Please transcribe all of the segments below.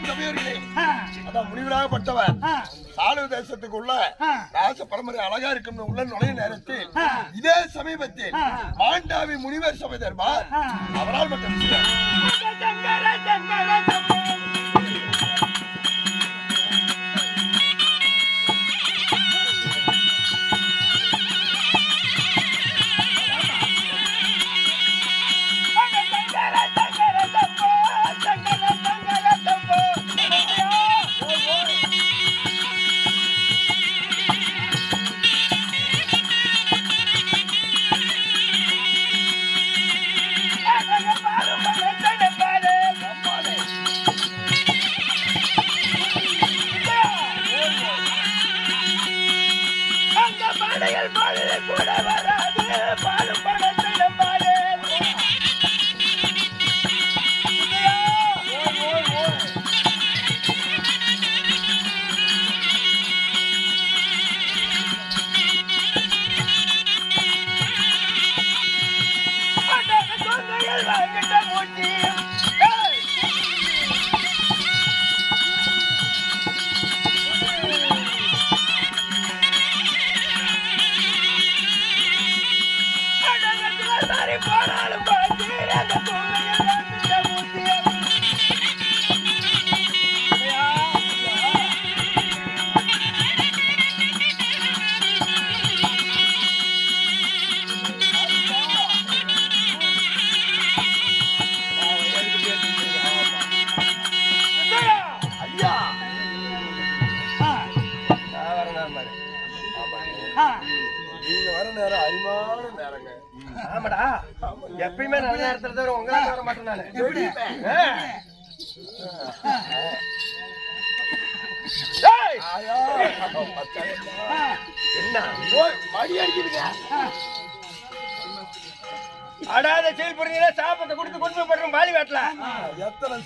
பெரும் சபையர்களே அதான் சாலு தேசத்துக்கு உள்ள ராச பரம்பரை அழகா இருக்கும் உள்ள நுழைய நேரத்தில் இதே சமீபத்தில் மாண்டாவி முனிவர் சபை தர்பார் அவரால் மட்டும்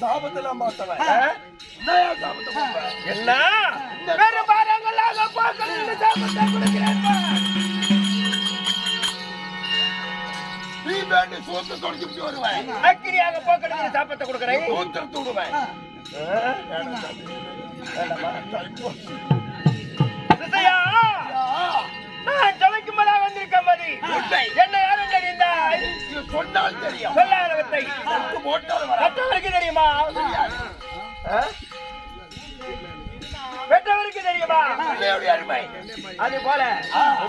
சாபத்தெல்லாம் பார்த்தவன். சாபத்தை? என்ன? வேற பாரங்களாக பார்க்கணும் சாப்பத்தை கொடுக்கிறேன். நீ வேண்டி சூத்து தொடச்சிட்டு வருவேன். அக்கிரியாக போக்கணும் சாப்பத்தை கொடுக்குறேன். சூத்திர தூடுவேன். நான் சபைக்கும் போதா வந்திருக்கேன் மதி. உண்மை. என்ன யாரும் தெரிந்தாய் சொன்னால் தெரியும். வர மற்றவருக்கு தெரியுமா? பெற்றவருக்கு தெரியுமா? பிள்ளையுடைய அருமை. அது போல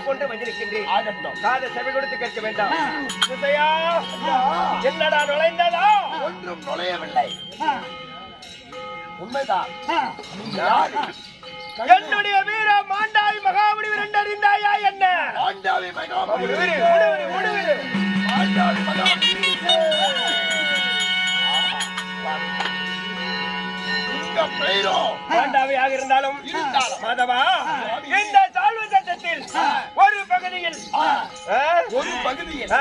கொண்டு வந்திருக்கின்றேன். காத செவி கொடுத்து கேட்க வேண்டாம். என்னடா நுழைந்ததா? ஒன்றும் நுழையவில்லை. உண்மைதான். என்னுடைய வீர மாண்டாய் மகாமுடி இரண்டறிந்தாயா என்ன? ஆண்டாவி மகாபலி முடுவிரு, முடுவிரு, முடுவிரு. ஆண்டாவி மகாபலி உங்க பெயரோ மாண்டாவையாக இருந்தாலும். மாதவா இந்த தாழ்வு சட்டத்தில் ஒரு பகுதியில்? ஒரு பகுதியில்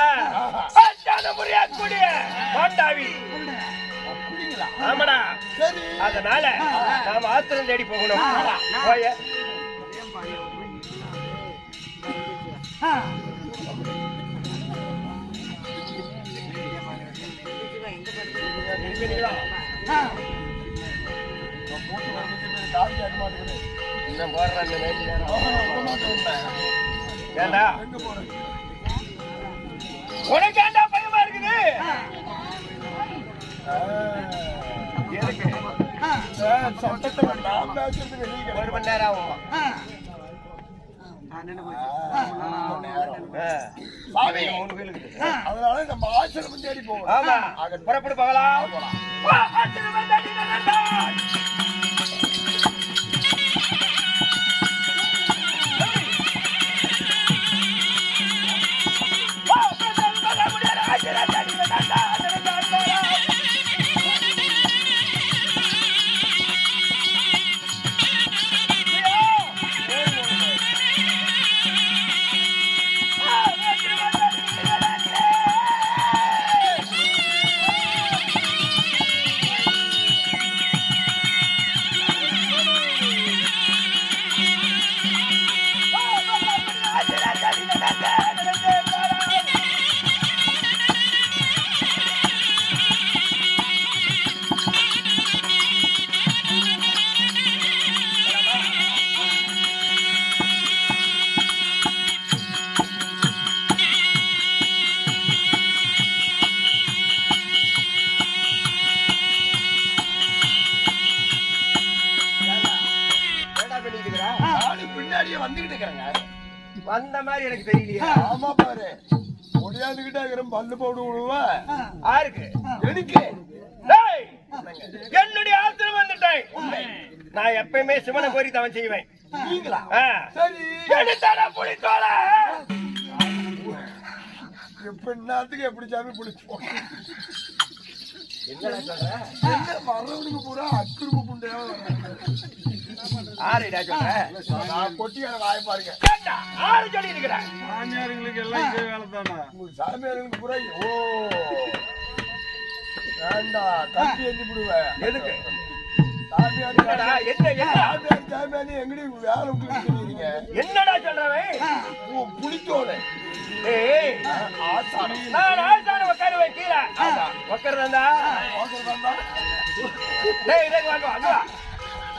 முறையாக்கூடிய மாண்டாவி ஆமாடா. அதனால நாம ஆத்திரம் தேடி போகணும். போய. இன்னும் நேரம் விட மாட்டேன் ஏண்டா? உனக்கு ஏண்டா பயமா இருக்குது? எதுக்கு? சட்டத்தை ஒரு மணி நேரம் ஆகும். அதனால நம்ம ஆசிரமம் தேடி போவோம். புறப்படு போகலாம் வந்த மாதிரி எனக்கு தெரியலையா. ஆமா பாரு. ஒடியாந்துகிட்டே இருக்கிறேன் பல்லு போடு விடுவ யாருக்கு எனக்கு. டேய், என்னுடைய ஆத்திரம் வந்துட்டேன். நான் எப்பயுமே சிவனை கோரி தவன் செய்வேன் நீங்களா. சரி. எடுத்தாடா எப்படி சாமி பிடிச்சோம் என்னடா சொல்ற? என்ன வர்றவனுக்கு பூரா அக்குறுப்பு புண்டையா ஆறுடா சொல்ற? நான் கொட்டியான வாய பாருங்க. ஆறு சொல்லி இருக்கிற. சாமியாருங்களுக்கு எல்லாம் இதே வேலை தானே உங்களுக்கு சாமியாருக்கு பூரா ஓ. வேண்டாம் கட்டி எழுதி விடுவேன் எதுக்கு? என்னடா, சொல்றவன்? ஆசான. உட்காருவேன் கீழே. உட்காருதாண்டா?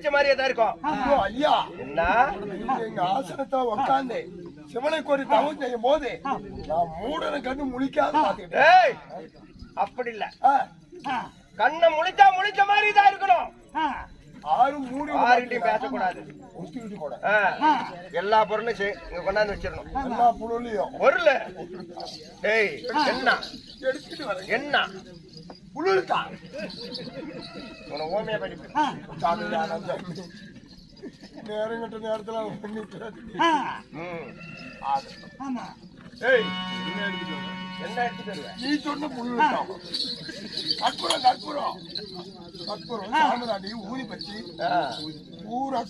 முழிச்ச மாதிரியே தான் இருக்கும். ஐயோ, ஐயா. என்ன? எங்க ஆசனத்தை உட்காந்து சிவனை கோரி தவம் செய்யும் போது நான் மூடன கண்ணு முழிக்காத பாத்துக்கிட்டேன் ஏய் அப்படி இல்ல. கண்ணை முழிச்சா முழிச்ச மாதிரி தான் இருக்கணும். ஆறு மூடி யாருகிட்டயும் பேசக்கூடாது. ஒத்துக்கிட்டு கூட. ஆ. எல்லா பொருளும் இங்க கொண்டாந்து வச்சிடணும். எல்லா புழுலையும் பொருள். ஏய் என்ன என்ன புழுக்கா உன ஓமையா படிப்பு நேரம் கட்ட நேரத்துல என்ன எடுத்துட்டு நீ சொன்ன புழுக்கா கற்பூரம் கற்பூரம். கற்பூரம் சாமராணி ஊதி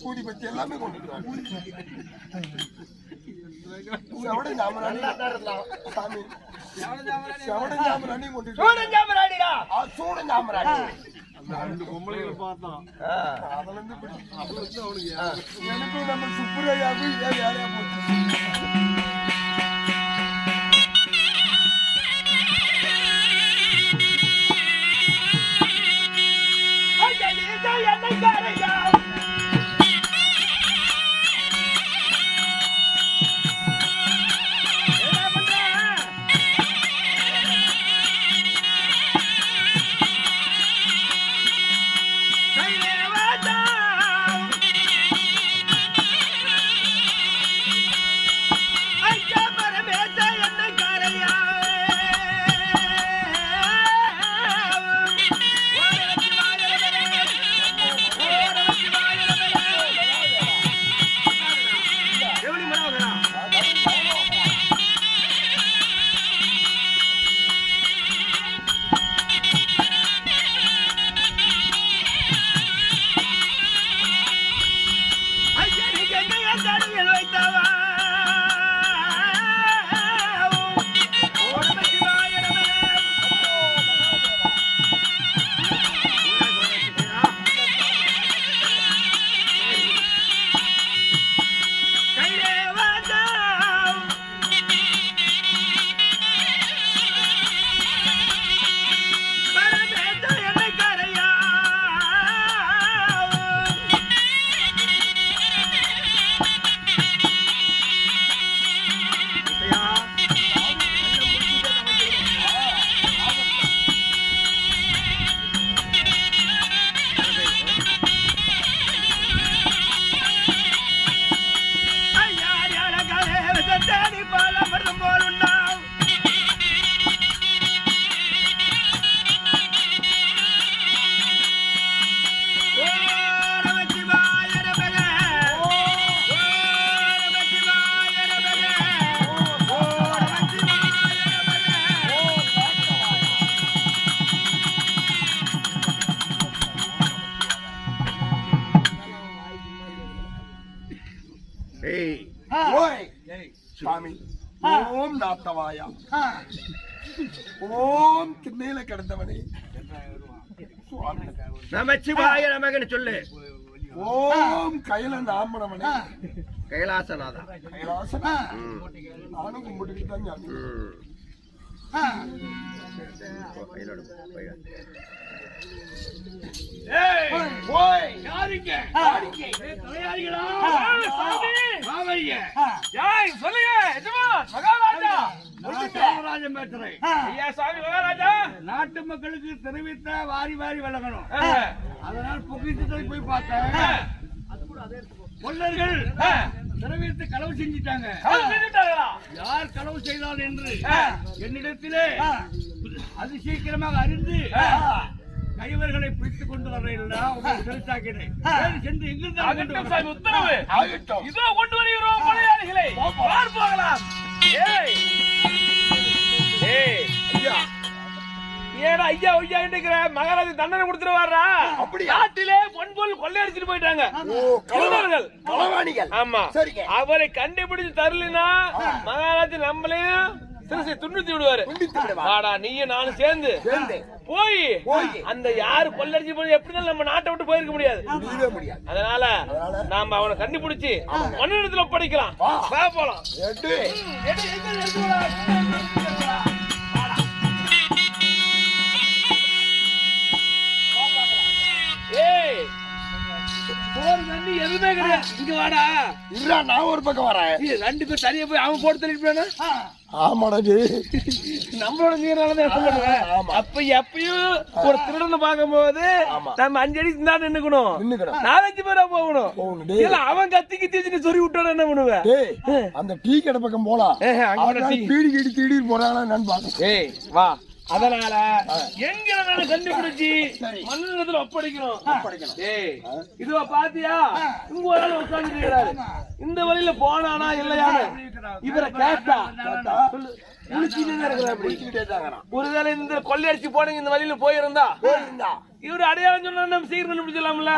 கூதி பச்சி எல்லாமே கொண்டுட்டு ரெண்டு பொம்பளைகளை பார்த்தோம் ஆ. அதுல இருந்து அவனுக்கு ஆ. எனக்கும் நம்ம சுப்புரையாவுக்கும் இதே வேலையா போச்சு நாத்தவாயா ஓம் திண்ணையில கிடந்தவனே. நமச்சிவாய நமகன்னு சொல்லு. ஓம் கையில நாமனவனே கைலாசநாதா. கைலாசனா? நானும் கும்பிட்டுக்கிட்டு தான் சாமி ம். போ, கையிலோட போ, போய் வா. ஓய் யாருங்க பேசுறேன் ஐயா சாமி மகாராஜா. நாட்டு மக்களுக்கு தெரிவித்த வாரி வாரி வழங்கணும் அதனால் பொக்கிட்டு போய் பார்த்தேன். கொள்ளர்கள் தெரிவித்து களவு செஞ்சிட்டாங்க. யார் களவு செய்தால் என்று என்னிடத்திலே அது சீக்கிரமாக அறிந்து கைவர்களை பிடித்துக் கொண்டு தெரிவித்தாக்கிறேன் சரி, சென்று? உத்தரவு. ஆகட்டும். இதோ கொண்டு வருகிறோம் கொலையாளிகளை பார் போகலாம் ஏய். ஏடா ஐயா ஐயா இருக்கிற மகாராஜா தண்டனை கொடுத்துருவாரா அப்படியா? நாட்டிலே பொன்பொருள் கொள்ளையடிச்சிட்டு போயிட்டாங்க. ஓ திருடர்கள். களவாணிகள் ஆமா. அவரை கண்டுபிடிச்சு தரலினா மகாராஜா நம்மளையும் துண்டித்து விடுவாரு. வாடா நீயும் நானும் சேர்ந்து போய். அந்த யாரு கொள்ளடிச்சு போய் எப்படினாலும் நம்ம நாட்டை விட்டு போயிருக்க முடியாது. அதனால? நாம அவனை கண்டுபிடிச்சு மண்ணிடத்துல படிக்கலாம் வா. வா போலாம். தண்ணி எதுவுமே கிடையாது. இங்க வாடா. இல்ல நான் ஒரு பக்கம் வரேன். ரெண்டு பேர் தனியா போய் அவன் போட்டு தள்ளிட்டு ஆமாடா ஜி நம்மளோட நீரானதான் என்ன பண்ணுவேன். அப்ப எப்பயும் ஒரு திருடனை பார்க்கும்போது. நம்ம அஞ்சு அடி தான் நின்னுக்கணும். நாலஞ்சு பேரா போகணும். இல்ல அவன் கத்தி கத்தி சொறி விட்டோட என்ன பண்ணுவேன் அந்த டீ கடை பக்கம் போலாம். பீடி கிடி தீடி போறாங்களா ஏய் வா. அதனால எங்க வேணாலும் கண்டுபிடிச்சு ஒப்படைக்கணும். ஏய் இதுவா பாத்தியா? இங்க ஒரு ஆள் உட்கார்ந்து இந்த வழியில போனானா இல்லையான்னு இவரை கேட்டா ஒருவேளை இந்த கொள்ளையடிச்சு போனீங்க இந்த வழியில போயிருந்தா? போயிருந்தா. இவரு அடையாளம் சொன்னா நம்ம சீக்கிரம் கண்டுபிடிச்சலாம்ல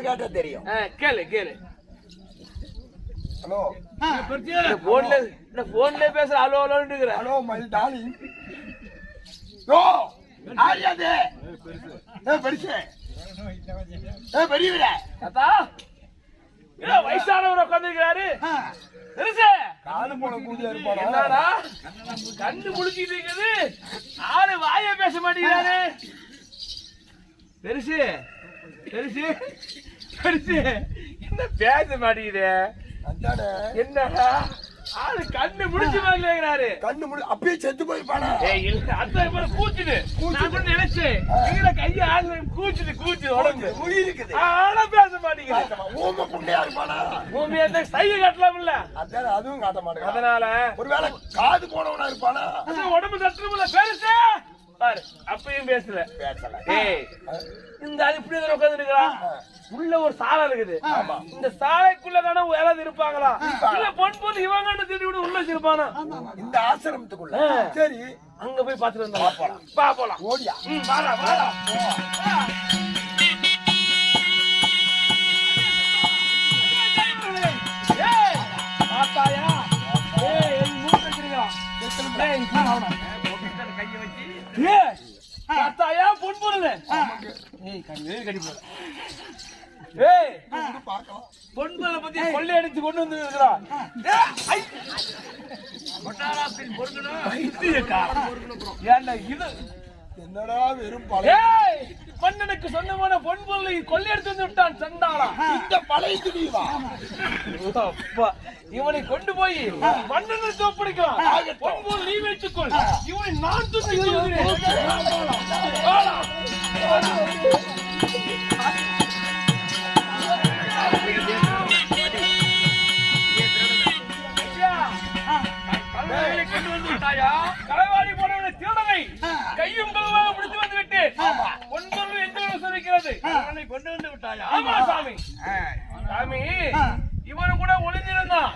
கேட்டா தெரியும். கேளு கேளு. ஹலோ. போன்ல போன்ல பேசுற அலோன்னு இருக்கிற ஹலோ மை டார்லிங் ஓ ஆரியாது ஏ பெருசு. ஏ பெரியவரே. தாத்தா ஏ வயசானவர் உட்கார்ந்திருக்கிறாரு. பெருசு. காது போல கூதியா இருப்பானா என்னடா கண்ணு முழிச்சிட்டு இருக்குது. ஆளு வாய பேச மாட்டேங்கிறாரு. பெருசு பெருசு பெருசு. என்ன பேச மாட்டேங்குது? என்னடா? ஆளு கண்ணு முடிச்சு வாங்கலைங்கிறாரு கண்ணு முடி அப்பயே செத்து போயிருப்பானா ஏய் இல்ல அத்தை போல கூச்சுது நான் கூட நினைச்சேன் எங்கட கைய ஆளு கூச்சுது கூச்சுது உடம்பு முடி இருக்குது. ஆனா பேச மாட்டேங்குது ஊம குண்டையா இருப்பானா பூமி அந்த சைகை கட்டலாம்ல? அதானே அதுவும் காட்ட மாட்டேங்கிறான். அதனால ஒருவேளை காது போனவனா இருப்பானா உடம்பு தட்டுல பெருசு பாரு அப்பயும் பேசல. ஏய் இந்த இப்படி உட்கார்ந்து இருக்கிறான் உள்ள ஒரு சாலை இருக்குது. இந்த சாலைக்குள்ள தானே யாராவது இருப்பாங்களா? இல்ல பொன் பொண்ணு இவங்க திருடி விட உள்ள வச்சிருப்பானா? இந்த ஆசிரமத்துக்குள்ள. சரி. அங்க போய் பாத்துட்டு வந்தா. போலாம். பா போலாம். ஓடியா. வாடா வாடா. பாத்தாயா, பொன் பொருள். ஏய், ஏய், கடி போடு. ஏய், பார்க்கலாம் பொன் பொருளை பத்தி கொள்ளையடிச்சு கொண்டு வந்து இருக்கிறான். ஏன்டா இது? என்னடா வெறும் பழைய மன்னனுக்கு சொந்தமான பொன் பொருளை கொள்ளையடித்து விட்டான் சண்டாளா. இந்த பழைய துணிவா அப்பா, இவனை கொண்டு போய் மன்னனுக்கு ஒப்படைக்கலாம். பொன் பொருள் நீ வைத்துக்கொள். இவனை நான் தூக்கி கொள்கிறேன். வாடா. ஐயா, களவாணிகளை கொண்டு வந்து விட்டாயா? களவாணி போனவனை திருடனை கையும் களவாக பிடித்து வந்து விட்டு பொருள் எந்த சொல்லிக்கிறது. அவனை கொண்டு வந்து விட்டாயா? ஆமா சாமி. சாமி இவனு கூட ஒளிஞ்சிருந்தான்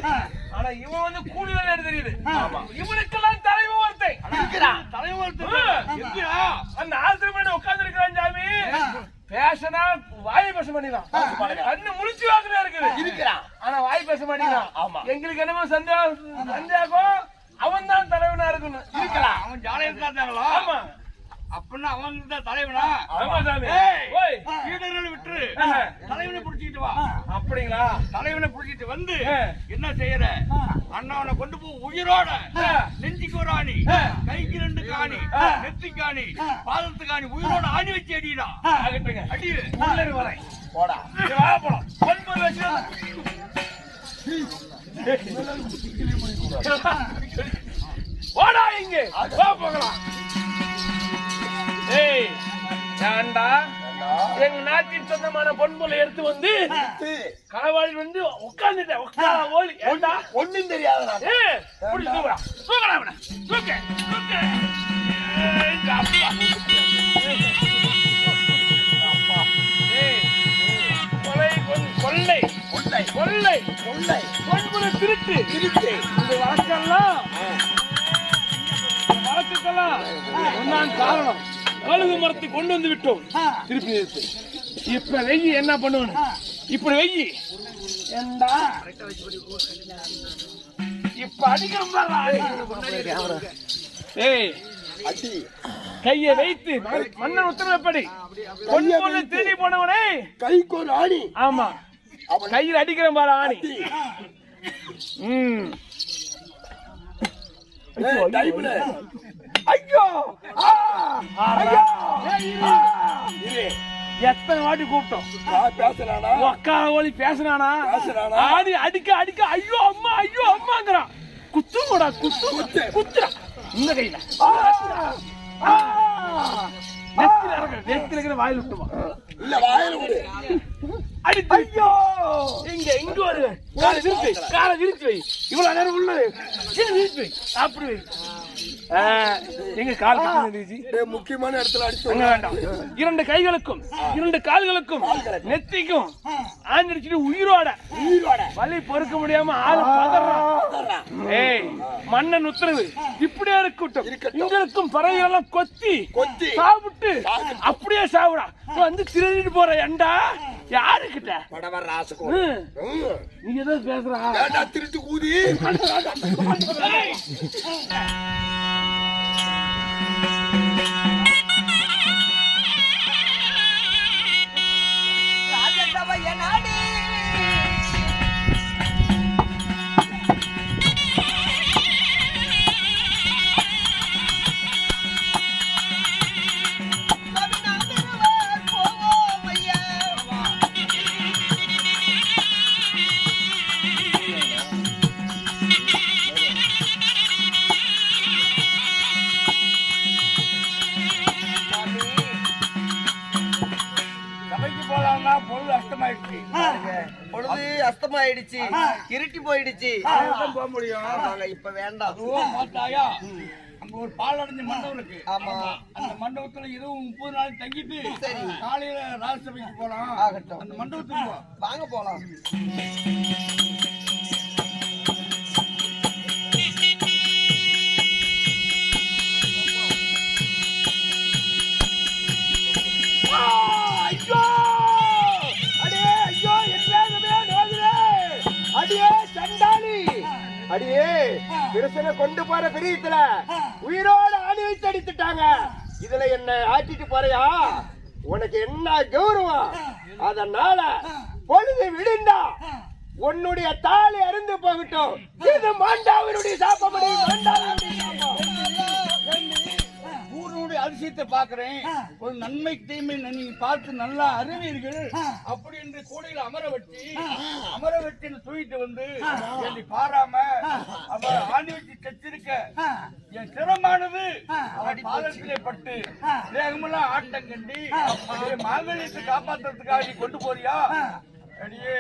ஆனா இவன் வந்து கூலி வேலை தெரியுது. இவனுக்கெல்லாம் தலைவன் ஒருத்தன் தலைவன் ஒருத்தன் அந்த ஆசிரமம் உட்கார்ந்து இருக்கிறான் சாமி. பேசனா வாய் பேச பண்ணிதான் கண்ணு முழிச்சு வாக்குல இருக்குது. இருக்கிறான் ஆனா வாய் பேச மாட்டேங்கிறான். ஆமா. எங்களுக்கு என்னமோ சந்தேகம் சந்தேகம். அவன் தான் தலைவனா இருக்கணும். இருக்கலாம். அவன் ஜாலியா இருந்தாங்களா? ஆமா. அப்படின்னா அவன் தான் தலைவனா? விட்டுரு. ஆஹா. தலைவனை புடிச்சிட்டு வா. அப்படிங்களா? தலைவனை புடிச்சிட்டு வந்து. என்ன செய்யற? அண்ணாவனை கொண்டு போ உயிரோட. ஆ. நெஞ்சிக்கு ஒரு ஆணி. கைக்கு ரெண்டு காணி. ஆ. நெத்திக்கு ஆணி பாதத்துக்கு ஆணி உயிரோட ஆணி வச்சு அடிடா. அடி. வரேன் போடா. போலாம். பொன்பொருள் வச்சு ஓடா இங்க. வா போகலாம். ஏய் ஏன்டா எங்க நாட்டின் சொந்தமான பொன்பொருளை எடுத்து வந்து களவாளி வந்து உட்கார்ந்துட்டேன் உட்கார ஓலி. ஏண்டா? ஒண்ணும் தெரியாத நான் ஏ புடி தூக்குடா தூக்குடா அவனை. தூக்கு தூக்கு. ஏய், இந்த அப்பா. கொள்ளை கொள்ளை கொள்ளை. பொன்புல திருட்டு. திருட்டு. இந்த வழக்கெல்லாம். ஒன்னான் காரணம். கழுகு மரத்தை கொண்டு வந்து விட்டோம். திருப்பி நிறுத்து. இப்ப வெயி என்ன பண்ணுவேன் இப்படி வெயி ஏண்டா? இப்ப அடிக்கிறோம். ஏய். அடி. கையை வைத்து மன்னன் உத்தரவுப்படி பொன்பொருளை திருடி போனவனே. கைக்கு ஒரு ஆணி. ஆமா. கையில் அடிக்கிறேன் பாரு ஆணி. ம். ஐயோ! எத்தனை வாட்டி கூப்பிட்டோம்? பேசுறானா? உக்கார ஓலி பேசுனானா? ஆடி அடிக்க அடிக்க ஐயோ அம்மா ஐயோ அம்மாங்கிறான் குத்து குத்து. குத்துடா. இந்த கையில! நெத்தில இருக்கிற வாயில் விட்டுமா? இல்ல வாயில விடு. அடி ஐயோ! இங்க இங்க வருங்க காலை விரிச்சு காலை விரிச்சு வை. இவ்வளவு நேரம் உள்ளது. விரிச்சு வை. அப்படி எங்க கால் முக்கியமான இடத்துல அடிச்சு வேண்டாம். இரண்டு கைகளுக்கும் இரண்டு கால்களுக்கும் நெத்திக்கும் ஆண்டிடிச்சிட்டு உயிரோட. உயிரோட. வலி பொறுக்க முடியாம ஆளு பதறான். ஏய் மன்னன் உத்தரவு. இப்படியே இருக்கட்டும். இருக்கட்டும். இங்களுக்கும் பறவைகளெல்லாம் கொத்தி கொத்தி. சாப்பிட்டு அப்படியே சாவுடா. வந்து திருடிட்டு போற ஏண்டா? யாருக்கிட்ட? படவர் ராசுக்கும் ம், நீ ஏதோ பேசுறா. திருட்டு கூதி? அஸ்தமாயிடுச்சு இருட்டி போயிடுச்சு. போக முடியும். இப்ப வேண்டாம். அதுவும் பார்த்தாயா? அங்க ஒரு பால் அடைஞ்ச மண்டபம் இருக்கு. ஆமா. அந்த மண்டபத்துல இரவு முப்பது நாள் தங்கிட்டு சரி. காலையில ராஜசபைக்கு போலாம். ஆகட்டும். அந்த மண்டபத்துக்கு போ. வாங்க போலாம். அடியே விரசனை கொண்டு போற பிரியத்துல உயிரோட ஆணி வைத்து அடித்துட்டாங்க. இதுல என்ன ஆட்டிட்டு போறியா? உனக்கு என்ன கௌரவம்? அதனால பொழுது விடுந்தா உன்னுடைய தாலி அருந்து போகட்டும். இது மாண்டாவினுடைய சாப்பபடி மாண்டாவினுடைய ஊருடைய அதிசயத்தை பாக்குறேன் ஒரு நன்மை தீமை நீங்க பார்த்து நல்லா அறிவீர்கள். அப்படி என்று கூடையில அமர வச்சு அமர வச்சு தூக்கிட்டு வந்து என்னை பாராம அவ ஆண்டி வச்சு தச்சிருக்க. என் சிரமானது பாதத்திலே பட்டு வேகமெல்லாம் ஆட்டம் கண்டி மாங்கல்யத்தை காப்பாத்துறதுக்காக கொண்டு போறியா? அடியே.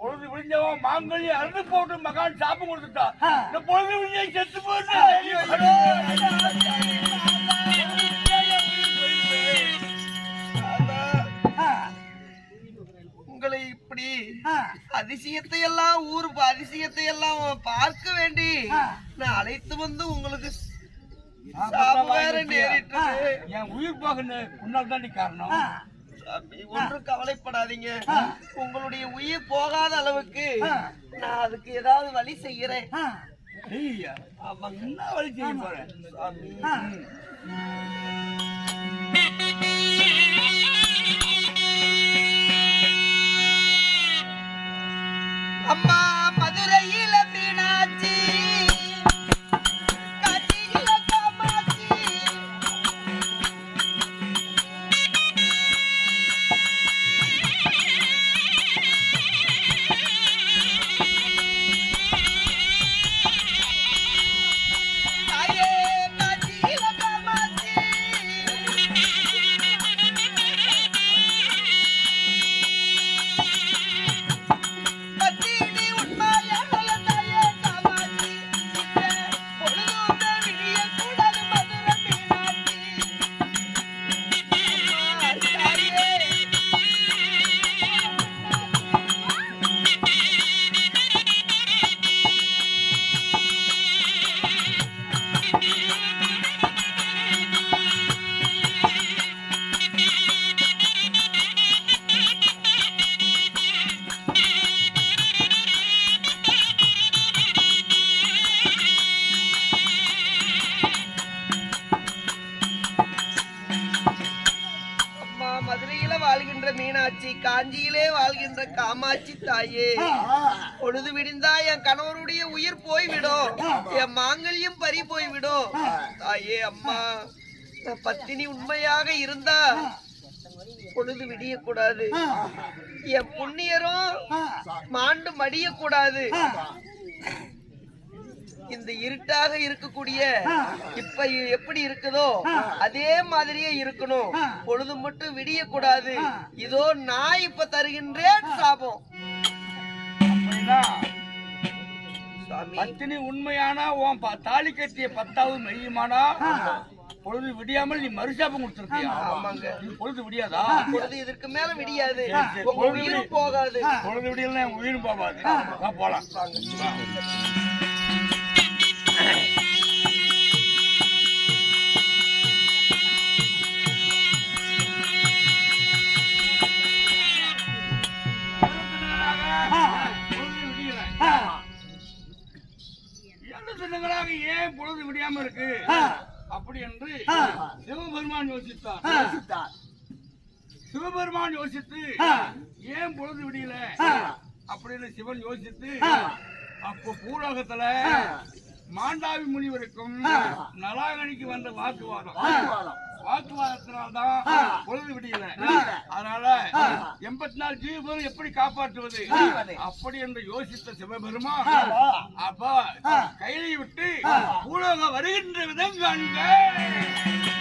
பொழுது விழிஞ்சவன் மாங்கல்யம் அறுந்து போட்டு மகான் சாபம் கொடுத்துட்டா. இந்த பொழுது விழிஞ்ச செத்து உங்களை இப்படி அதிசயத்தை எல்லாம் ஊர் அதிசயத்தை எல்லாம் பார்க்க வேண்டி நான் அழைத்து வந்து உங்களுக்கு என் உயிர் போக முன்னால் தான் காரணம். ஒன்றும் கவலைப்படாதீங்க. உங்களுடைய உயிர் போகாத அளவுக்கு நான் அதுக்கு ஏதாவது வழி செய்யறேன் என்ன வழி செய்ய போறேன்? பத்தினி உண்மையாக இருந்தா பொழுது விடியக்கூடாது. என் புண்ணியரும் மாண்டு மடியக்கூடாது. இந்த இருட்டாக இருக்கக்கூடிய இப்ப எப்படி இருக்குதோ அதே மாதிரியே இருக்கணும். பொழுது மட்டும் விடிய கூடாது இதோ நான் இப்ப தருகின்றேன் சாபம். பத்தினி உண்மையானா உன் தாலி கட்டிய பத்தாவது மெய்யுமானா? பொழுது விடியாமல் நீ மறுசாபம் கொடுத்திருக்கியா? ஆமாங்க. பொழுது விடியாதா? பொழுது இதற்கு மேல விடியாது. உயிரும் போகாது. பொழுது விடியல என் உயிரும் போகாது. வா போலாம். பொழுது ஏன் பொழுது விடியாம இருக்கு? அப்படி என்று சிவபெருமான் யோசித்தார். சிவபெருமான் யோசித்து ஏன் பொழுது விடியல? அப்படின்னு சிவன் யோசித்து அப்போ பூலோகத்துல மாண்டாவி முனிவருக்கும் நலாகணிக்கு வந்த வாக்குவாதம். வாக்குவாதத்தினால்தான் பொழுது விடியல. அதனால எண்பத்தி நாலு ஜீவபெரும் எப்படி காப்பாற்றுவது? அப்படி என்று யோசித்த சிவபெருமான் அப்ப கையை விட்டு பூலோகம் வருகின்ற விதம் காண்க.